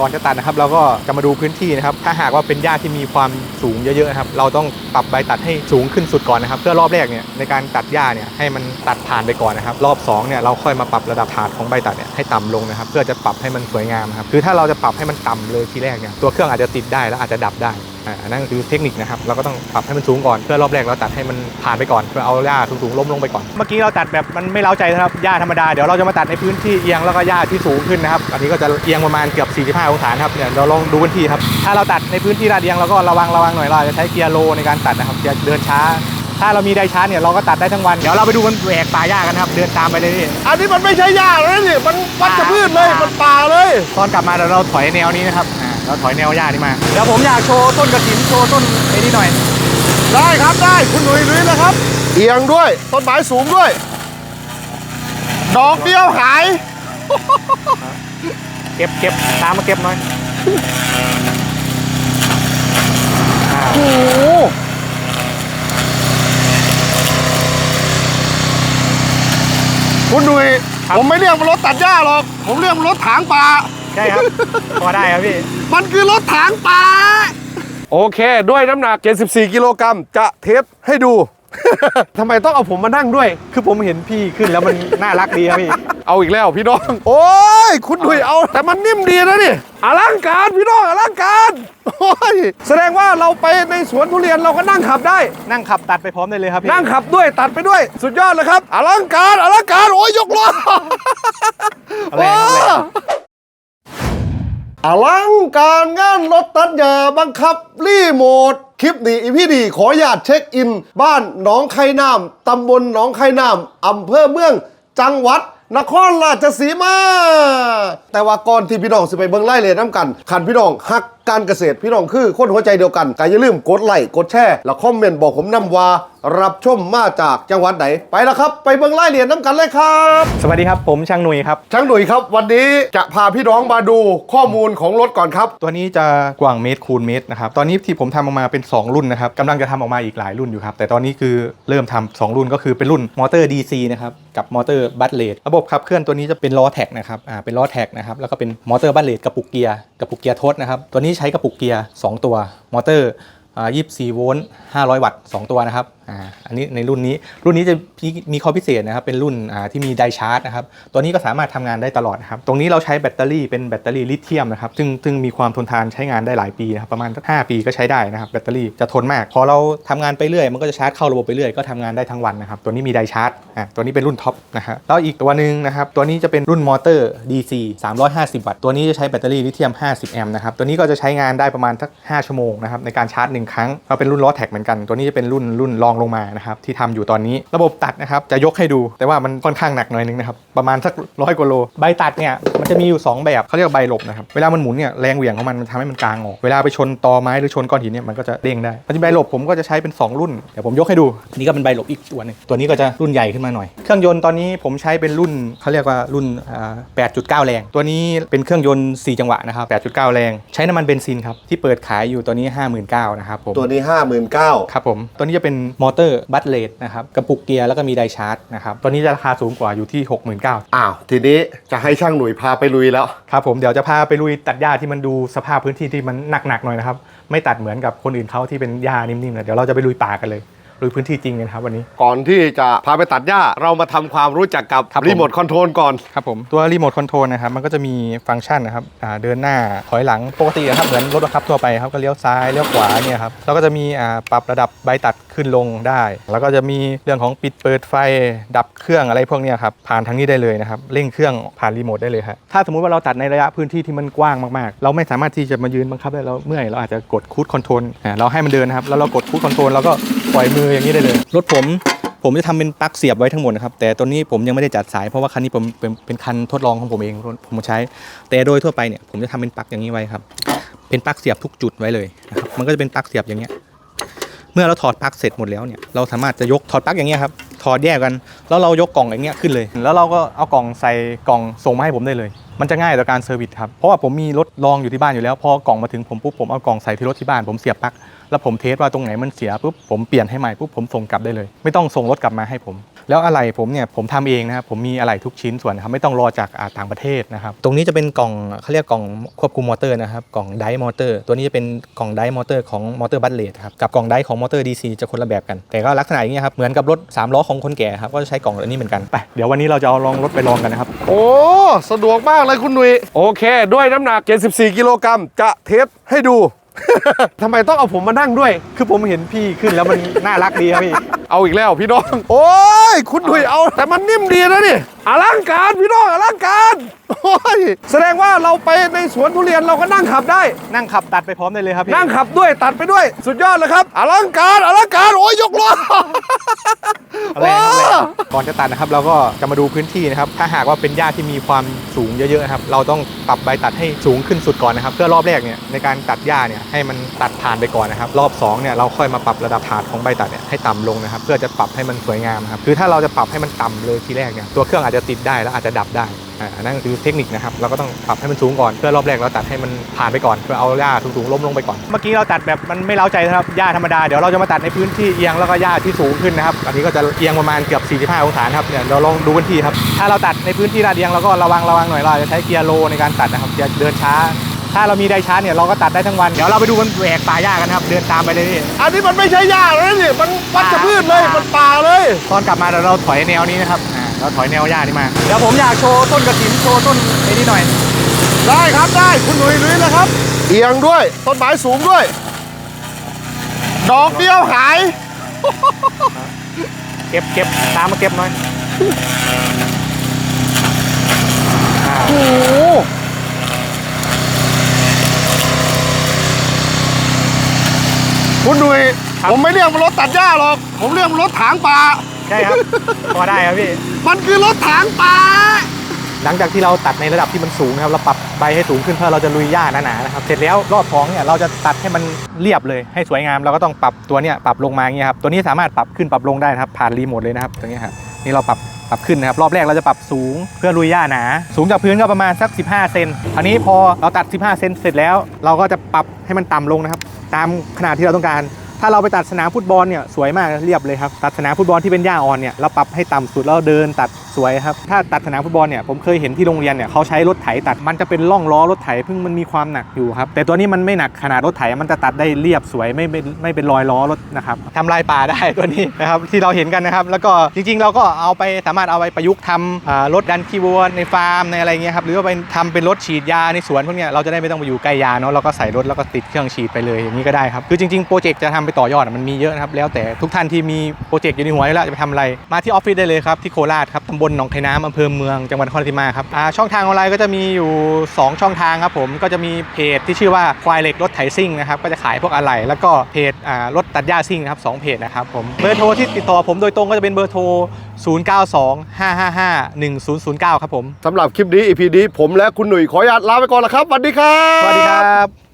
ก่อนจะตัดนะครับเราก็จะมาดูพื้นที่นะครับ ถ้าหากว่าเป็นหญ้าที่มีความสูงเยอะๆนะครับ เราต้องปรับใบตัดให้สูงขึ้นสุดก่อนนะครับ เพื่อรอบแรกเนี่ยในการตัดหญ้าเนี่ยให้มันตัดผ่านไปก่อนนะครับ รอบ2เนี่ยเราค่อยมาปรับระดับฐานของใบตัดเนี่ยให้ต่ำลงนะครับ เพื่อจะปรับให้มันสวยงามครับ คือถ้าเราจะปรับให้มันต่ำเลยทีแรกเนี่ยตัวเครื่องอาจจะติดได้แล้วอาจจะดับได้ นนั่นคือเทคนิคนะครับ เราก็ต้องปรับให้มันสูงก่อน เพื่อรอบแรกเราตัดให้มันผ่านไปก่อน เพื่อเอาหญ้าสูงๆล้มลงไปก่อน เมื่อกี้เราตัดแบบมันไม่เล้าใจนะครับ หญ้าธรรมดา เดี๋ยวเราจะมาตัดในพื้นที่เอียงแล้วก็หญ้าที่สูงขึ้นนะครับ อันนี้ก็จะเอียงประมาณเกือบ 45 องศานะครับเนี่ยเราลองดูพื้นที่ครับ ถ้าเราตัดในพื้นที่ลาดเอียงเราก็ระวังระวังหน่อยเราอาจจะใช้เกียร์โลในการตัดนะครับจะเดินช้า ถ้าเรามีไดช้าเนี่ยเราก็ตัดได้ทั้งวัน เดี๋ยวเราไปดูมันแหวกป่าหญ้ากันครับ เดินตามไปเลยนี่อันนี้มันไม่ใช่หญ้าแล้วนี่มันวัชพืชเลย มันป่าเลย ตอนกลับมาเดี๋ยวเราถอยแนวนี้นะครับอ่า เราถอยแนวหญ้านี้มาเดี๋ยวผมอยากโชว์ต้นกระถินโชว์ต้นไอ้นี่หน่อย ได้ครับได้คุณหนุ่ยลุยนะครับ เอียงด้วยต้นไม้สูงด้วย ดอกเดียวหาย เก็บเก็บตามมาเก็บหน่อยอ่าโอ้โหคุณหนุ่ยผมไม่เรียกมันรถตัดหญ้าหรอก ผมเรียกมันรถถางป่า ใช่ครับ พอได้ครับพี่ มันคือรถถางป่า โอเค ด้วยน้ำหนัก 74 กิโลกรัมจะเทสให้ดู ทำไมต้องเอาผมมานั่งด้วย คือผมเห็นพี่ขึ้นแล้วมันน่ารักดีครับพี่ เอาอีกแล้วพี่น้อง โอ้ย คุณดุยเอา แต่มันนิ่มดีนะนี่อลังการพี่น้องอลังการโอ้ยแสดงว่าเราไปในสวนทุเรียนเราก็นั่งขับได้ นั่งขับตัดไปพร้อมได้เลยครับพี่ นั่งขับด้วยตัดไปด้วย สุดยอดเลยครับอลังการอลังการโอ้ยยกล้อ เอาเลยเอาเลย อลังการงานรถตัดหญ้าบังคับรีโมทคลิปนี้อีพี่ดีขออนุญาตเช็คอิน บ้านหนองไข่น้ำตำบลหนองไข่น้ำอำเภอเมือง จังหวัดนครราชสีมา แต่ว่าก่อนที่พี่น้องสิไปเบิ่งไล่เลยน้ำกันขันพี่น้องฮักการเกษตรพี่น้องคือคนหัวใจเดียวกันก็อย่าลืมกดไลค์กดแชร์แล้วคอมเมนต์บอกผมนำว่า รับชมมาจากจังหวัดไหนไปแล้วครับ ไปเบิ่งไล่เรียนน้ำกันเลยครับ สวัสดีครับ ผมช่างหนุ่ยครับ ช่างหนุ่ยครับ วันนี้จะพาพี่น้องมาดูข้อมูลของรถก่อนครับ ตัวนี้จะกว้างเมตรคูณเมตรนะครับ ตอนนี้ที่ผมทำออกมาเป็น 2 รุ่นนะครับกำลังจะทำออกมาอีกหลายรุ่นอยู่ครับ แต่ตอนนี้คือเริ่มทำสองรุ่นก็คือเป็นรุ่นมอเตอร์ DC นะครับ กับมอเตอร์บัตเลดระบบขับเคลื่อนตัวนี้จะเป็นล้อแท็กนะครับ อ่า เป็นล้อแท็กนะครับ แล้วก็เป็นมอเตอร์บัตเลดกระปุกเกียร์ กระปุกเกียร์ทดนะครับ ตัวนี้ใช้กระปุกเกียร์2ตัว มอเตอร์อ่า 24 โวลต์ 500 วัตต์ 2 ตัวนะครับอ่าอันนี้ในรุ่นนี้ รุ่นนี้จะมีข้อพิเศษนะครับ เป็นรุ่นอ่าที่มีไดชาร์จนะครับ ตัวนี้ก็สามารถทำงานได้ตลอดนะครับ ตรงนี้เราใช้แบตเตอรี่เป็นแบตเตอรี่ลิเธียมนะครับ ซึ่งซึ่งมีความทนทานใช้งานได้หลายปีนะครับ ประมาณสัก5ปีก็ใช้ได้นะครับ แบตเตอรี่จะทนมาก พอเราทำงานไปเรื่อย มันก็จะชาร์จเข้าระบบไปเรื่อย ก็ทำงานได้ทั้งวันนะครับ ตัวนี้มีไดชาร์จ อ่าตัวนี้เป็นรุ่นท็อปนะครับแล้วอีกตัวหนึ่งนะครับ ตัวนี้จะเป็นรุ่นมอเตอร์ DC 350 วัตต์ ตัวนี้จะใช้แบตเตอรี่ลิเธียม 50 แอมป์นะครับ ตัวนี้ก็จะใช้งานได้ประมาณสัก 5 ชั่วโมงนะครับในการชาร์จ1ครั้งก็เป็นรุ่นล้อแท็กเหมือนกัน ตัวนี้จะเป็นรุ่นรุ่นรองลงมานะครับที่ทำอยู่ตอนนี้ระบบตัดนะครับจะยกให้ดู แต่ว่ามันค่อนข้างหนักหน่อยนึงนะครับประมาณสักร้อยกว่าโลใบตัดเนี่ยมันจะมีอยู่ 2 แบบเขาเรียกว่าใบหลบนะครับเวลามันหมุนเนี่ยแรงเหวี่ยงของมันมันทำให้มันกลางออกเวลาไปชนตอไม้หรือชนก้อนหินเนี่ยมันก็จะเด้งได้ปัจจุบันใบหลบผมก็จะใช้เป็น 2 รุ่นเดี๋ยวผมยกให้ดูนี่ก็เป็นใบหลบอีกตัวหนึงตัวนี้ก็จะรุ่นใหญ่ขึ้นมาหน่อย เครื่องยนต์ตอนนี้ผมใช้เป็นรุ่นเขาเรียกว่ารุ่นอ่า8.9 แรง ตัวนี้เป็นเครื่องยนต์ 4 จังหวะนะครับ 8.9 แรง ใช้น้ำมันเบนซินครับที่เปิดขายอยู่ตัวนี้ 59,000นะครับผม ตัวนี้ 59,000ครับผม ตัวนี้จะเป็นมอเตอร์บัตเลดนะครับกระปุกเกียร์แล้วก็มีไดชาร์จนะครับตัวนี้จะราคาสูงกว่าอยู่ที่ 69,000อ้าว ทีนี้จะให้ช่างหนุ่ยพาไปลุยแล้ว ครับผมเดี๋ยวจะพาไปลุยตัดหญ้าที่มันดูสภาพพื้นที่ที่มันหนักๆหน่อยนะครับไม่ตัดเหมือนกับคนอื่นเขาที่เป็นหญ้านิ่มๆนะเดี๋ยวเราจะไปลุยป่ากันเลย ลุยพื้นที่จริงกันครับวันนี้ ก่อนที่จะพาไปตัดหญ้า เรามาทำความรู้จักกับครับผม รีโมทคอนโทรลก่อน ครับผมตัวรีโมทคอนโทรลนะครับมันก็จะมีฟังก์ชันนะครับอ่าเดินหน้าถอยหลังปกตินะครับเหมือนรถบังคับทั่วไปครับก็เลี้ยวซ้ายเลี้ยวขวาเนี่ยครับแล้วก็จะมีอ่าปรับระดับใบตัดขึ้นลงได้ แล้วก็จะมีเรื่องของปิดเปิดไฟดับเครื่องอะไรพวกเนี้ยครับผ่านทางนี้ได้เลยนะครับเร่งเครื่องผ่านรีโมทได้เลยครับถ้าสมมุติว่าเราตัดในระยะพื้นที่ที่มันกว้างมากๆ เราไม่สามารถที่จะมายืนบังคับได้เราเมื่อยเราอาจจะกดคูดคอนโทรลอ่าเราให้มันเดินนะครับแล้วเรากดคูดคอนโทรลแล้วก็ ปล่อยมืออย่างนี้ได้เลย รถผมผมจะทำเป็นปลั๊กเสียบไว้ทั้งหมดนะครับ แต่ตัวนี้ผมยังไม่ได้จัดสายเพราะว่าคันนี้ผมเป็นเป็นคันทดลองของผมเองผมใช้ แต่โดยทั่วไปเนี่ยผมจะทำเป็นปลั๊กอย่างนี้ไว้ครับ เป็นปลั๊กเสียบทุกจุดไว้เลยนะครับมันก็จะเป็นปลั๊กเสียบอย่างเงี้ย เมื่อเราถอดปลั๊กเสร็จหมดแล้วเนี่ยเราสามารถจะยกถอดปลั๊กอย่างเงี้ยครับ ถอดแยกกัน แล้วเรายกกล่องอย่างเงี้ยขึ้นเลย แล้วเราก็เอากล่องใส่กล่องส่งมาให้ผมได้เลย มันจะง่ายต่อการเซอร์วิสครับ เพราะว่าผมมีรถรองอยู่ที่บ้านอยู่แล้ว พอกล่องมาถึงผมปุ๊บผมเอากล่องใส่ที่รถที่บ้านผมเสียบปลั๊ก แล้วผมเทสว่าตรงไหนมันเสียปุ๊บผมเปลี่ยนให้ใหม่ปุ๊บผมส่งกลับได้เลย ไม่ต้องส่งรถกลับมาให้ผม แล้วอะไหล่ผมเนี่ยผมทำเองนะครับผมมีอะไหล่ทุกชิ้นส่วนนะครับไม่ต้องรอจากอ่าต่างประเทศนะครับตรงนี้จะเป็นกล่องเขาเรียกกล่องควบคุมมอเตอร์นะครับกล่องไดมอเตอร์ตัวนี้จะเป็นกล่องไดมอเตอร์ของมอเตอร์บัตเลตครับกับกล่องไดของมอเตอร์ DC จะคนละแบบกันแต่ก็ลักษณะอย่างนี้ยครับเหมือนกับรถ3ล้อของคนแก่ครับก็จะใช้กล่องแบบนี้เหมือนกันไปเดี๋ยววันนี้เราจะเอาลองรถไปลองกันนะครับโอ้สะดวกมากเลยคุณหนุ่ยโอเค ด้วยน้ำหนัก 74 กิโลกรัมจะเทสให้ดู ทำไมต้องเอาผมมานั่งด้วย คือผมเห็นพี่ขึ้นแล้วมันน่ารักดีครับพี่ เอาอีกแล้วพี่น้อง โอ้ย คุณหนุ่ยเอา แต่มันนิ่มดีนะนี่อลังการพี่น้องอลังการ โอ้ย แสดงว่าเราไปในสวนทุเรียนเราก็นั่งขับได้ นั่งขับตัดไปพร้อมได้เลยครับพี่นั่งขับด้วยตัดไปด้วย สุดยอดเลยครับ อลังการอลังการ โอ้ยยกล้อเอาแรงเอาแรงก่อนจะตัดนะครับ เราก็จะมาดูพื้นที่นะครับ ถ้าหากว่าเป็นหญ้าที่มีความสูงเยอะๆนะครับ เราต้องปรับใบตัดให้สูงขึ้นสุดก่อนนะครับ เพื่อรอบแรกเนี่ยในการตัดหญ้าเนี่ยให้มันตัดผ่านไปก่อนนะครับ รอบสองเนี่ยเราค่อยมาปรับระดับฐานของใบตัดเนี่ยให้ต่ำลงนะครับ เพื่อจะปรับให้มันสวยงามนะครับคือถ้าเราจะปรับให้มันต่ำเลยทีแรกเนี่ยตัวเครื่องอาจจะติดได้แล้วอาจจะดับได้อ่านั่นคือเทคนิคนะครับเราก็ต้องปรับให้มันสูงก่อนเพื่อรอบแรกเราตัดให้มันผ่านไปก่อนเพื่อเอาหญ้าสูงๆล้มลงไปก่อนเมื่อกี้เราตัดแบบมันไม่เล้าใจนะครับหญ้าธรรมดาเดี๋ยวเราจะมาตัดในพื้นที่เอียงแล้วก็หญ้าที่สูงขึ้นนะครับอันนี้ก็จะเอียงประมาณเกือบ 45 องศานะครับเนี่ยเราลองดูพื้นที่ครับถ้าเราตัดในพื้นที่ลาดเอียงเราก็ระวังระวังหน่อยเราจะใช้เกียร์โลในการตัดนะครับเดินช้า ถ้าเรามีไดชาร์จเนี่ยเราก็ตัดได้ทั้งวัน เดี๋ยวเราไปดูมันแหวกป่าหญ้ากันครับ เดินตามไปเลยนี่อันนี้มันไม่ใช่หญ้าแล้วนี่มันวัชพืชเลยมันป่าเลยตอนกลับมาเดี๋ยวเราถอยแนวนี้นะครับอ่าเราถอยแนวหญ้านี่มา เดี๋ยวผมอยากโชว์ต้นกระถินโชว์ต้นไอ้นี่หน่อย ได้ครับได้คุณหนุ่ยลุยนะครับเอียงด้วยต้นไม้สูงด้วย ดอกเดียวหาย เก็บเก็บตามมาเก็บหน่อยอ่าโอ้โห คุณหนุ่ยผมไม่เรียกมันรถตัดหญ้าหรอก ผมเรียกมันรถถางป่า ใช่ครับ พอได้ครับพี่ มันคือรถถางป่า หลังจากที่เราตัดในระดับที่มันสูงนะครับเราปรับใบให้สูงขึ้นเพื่อเราจะลุยหญ้าหนาๆนะครับเสร็จแล้วรอบท้องเนี่ยเราจะตัดให้มันเรียบเลยให้สวยงามเราก็ต้องปรับตัวเนี้ยปรับลงมาอย่างเงี้ยครับตัวนี้สามารถปรับขึ้นปรับลงได้นะครับผ่านรีโมทเลยนะครับตรงนี้ครับนี่เราปรับ ปรับขึ้นนะครับรอบแรกเราจะปรับสูงเพื่อลุยหญ้าหนา สูงจากพื้นก็ประมาณสัก 15 เซนอันนี้พอเราตัด 15 เซนเสร็จแล้ว เราก็จะปรับให้มันต่ำลงนะครับ ตามขนาดที่เราต้องการ ถ้าเราไปตัดสนามฟุตบอลเนี่ยสวยมากเรียบเลยครับตัดสนามฟุตบอลที่เป็นหญ้าอ่อนเนี่ยเราปรับให้ต่ำสุดแล้วเดินตัดสวยครับถ้าตัดสนามฟุตบอลเนี่ยผมเคยเห็นที่โรงเรียนเนี่ยเขาใช้รถไถตัดมันจะเป็นร่องล้อรถไถเพิ่งมันมีความหนักอยู่ครับแต่ตัวนี้มันไม่หนักขนาดรถไถมันจะตัดได้เรียบสวยไม่ไม่ไม่เป็นรอยล้อรถนะครับทำลายป่าได้ตัวนี้นะครับที่เราเห็นกันนะครับ แล้วก็จริงๆ เราก็เอาไปสามารถเอาไปประยุกต์ทำรถดันคีย์วัวในฟาร์มในอะไรเงี้ยครับหรือว่าไปทำเป็นรถฉีดยาในสวนพวกเนี้ยเราจะได้ไม่ต้องไปอยู่ใกล้ยาเนาะเราก็ใส่รถแล้วก็ติดเครื่องฉีดไปเลยอย่างนี้ก็ได้ครับคือจริงๆโปรเจกต์จะทำไปต่อยอดอะมันมีเยอะนะครับแล้วแต่ทุกท่านที่มีโปรเจกต์อยู่ในหัวแล้วจะไปทำอะไร มาที่ออฟฟิศได้เลยครับที่โคราชครับตำบลหนองไทน้ำอำเภอเมืองจังหวัดนครราชสีมาครับอ่าช่องทางออนไลน์ก็จะมีอยู่ 2 ช่องทางครับผมก็จะมีเพจที่ชื่อว่าควายเหล็กรถไถซิ่งนะครับก็จะขายพวกอะไหล่แล้วก็เพจอ่ารถตัดหญ้าซิ่งนะครับสองเพจนะครับผมเบอร์โทรที่ติดต่อผมโดยตรงก็จะเป็นเบอร์โทร 0925551009 ครับผมสำหรับคลิปนี้ EP นี้ผมและคุณหนุ่ยขออนุญาตลาไปก่อนละครับสวัสดีครับ สวัสดีครับ